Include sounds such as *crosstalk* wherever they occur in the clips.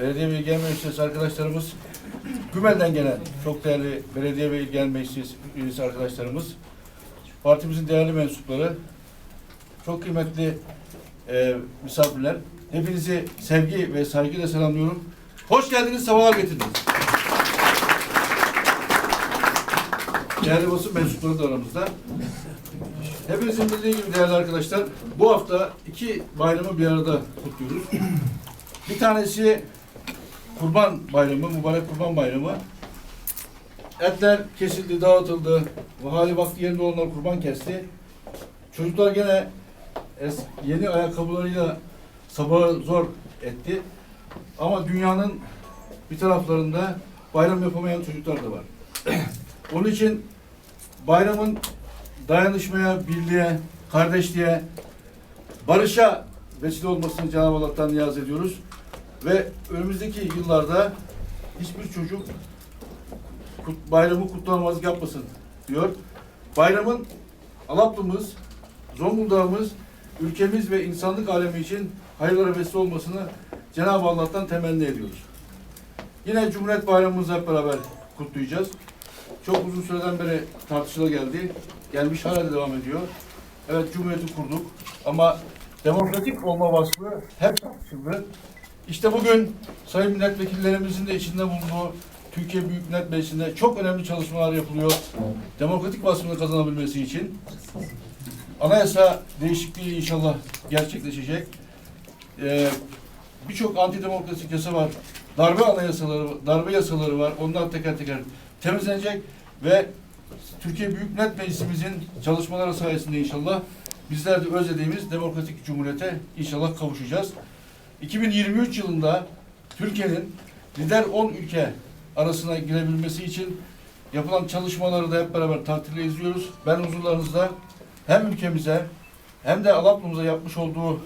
belediye ve il genel meclis arkadaşlarımız, Gümel'den gelen çok değerli belediye ve il genel meclis üyesi arkadaşlarımız, partimizin değerli mensupları, çok kıymetli e, misafirler, hepinizi sevgi ve saygıyla selamlıyorum. Hoş geldiniz, sefalar getirdiniz. Değerli basın mensupları da aramızda. Hepinizin bildiği gibi değerli arkadaşlar, bu hafta iki bayramı bir arada kutluyoruz. Bir tanesi Kurban Bayramı, mübarek Kurban Bayramı. Etler kesildi, dağıtıldı. Vahali vakti yerinde olanlar kurban kesti. Çocuklar gene es- yeni ayakkabılarıyla sabahı zor etti. Ama dünyanın bir taraflarında bayram yapamayan çocuklar da var. *clears throat* Onun için bayramın dayanışmaya, birliğe, kardeşliğe, barışa vesile olmasını Cenab-ı Allah'tan niyaz ediyoruz. Ve önümüzdeki yıllarda hiçbir çocuk kut- bayramı kutlamazlık yapmasın diyor. Bayramın Alaplımız, Zonguldak'ımız, ülkemiz ve insanlık alemi için hayırlara vesile olmasını Cenab-ı Allah'tan temenni ediyoruz. Yine Cumhuriyet Bayramımızı hep beraber kutlayacağız. Çok uzun süreden beri tartışıla geldi. Gelmiş hala devam ediyor. Evet Cumhuriyeti kurduk ama demokratik olma vasfı hep tartışıldı. İşte bugün sayın milletvekillerimizin de içinde bulunduğu Türkiye Büyük Millet Meclisi'nde çok önemli çalışmalar yapılıyor. Demokratik vasfını kazanabilmesi için. Anayasa değişikliği inşallah gerçekleşecek. Ee, Birçok antidemokratik yasa var. Darbe anayasaları, darbe yasaları var. Onlar teker teker temizlenecek ve Türkiye Büyük Millet Meclisimizin çalışmaları sayesinde inşallah bizler de özlediğimiz demokratik cumhuriyete inşallah kavuşacağız. 2023 yılında Türkiye'nin lider 10 ülke arasına girebilmesi için yapılan çalışmaları da hep beraber takdirle izliyoruz. Ben huzurlarınızda hem ülkemize hem de Alaplımıza yapmış olduğu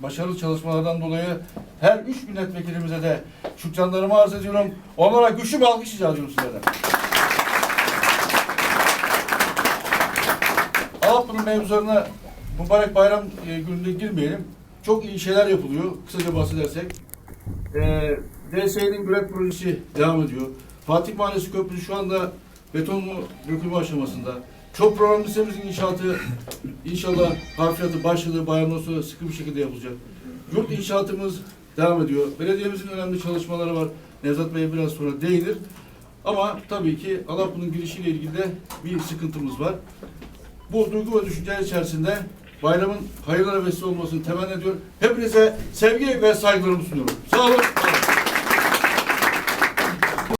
başarılı çalışmalardan dolayı her üç milletvekilimize de şükranlarımı arz ediyorum. Onlara güçlü bir alkış rica ediyorum sizlerden. Alaplı'nın mevzularına mübarek bayram e, gününde girmeyelim. Çok iyi şeyler yapılıyor. Kısaca bahsedersek. E, DSE'nin güret projesi devam ediyor. Fatih Mahallesi Köprüsü şu anda betonlu dökülme aşamasında. Çok programlı inşaatı inşallah harfiyatı başladı. Bayramdan sonra sıkı bir şekilde yapılacak. Yurt inşaatımız devam ediyor. Belediyemizin önemli çalışmaları var. Nevzat Bey biraz sonra değinir. Ama tabii ki Alaplı'nın girişiyle ilgili de bir sıkıntımız var. Bu duygu ve düşünceler içerisinde bayramın hayırlara vesile olmasını temenni ediyor. Hepinize sevgi ve saygılarımı sunuyorum. Sağ olun,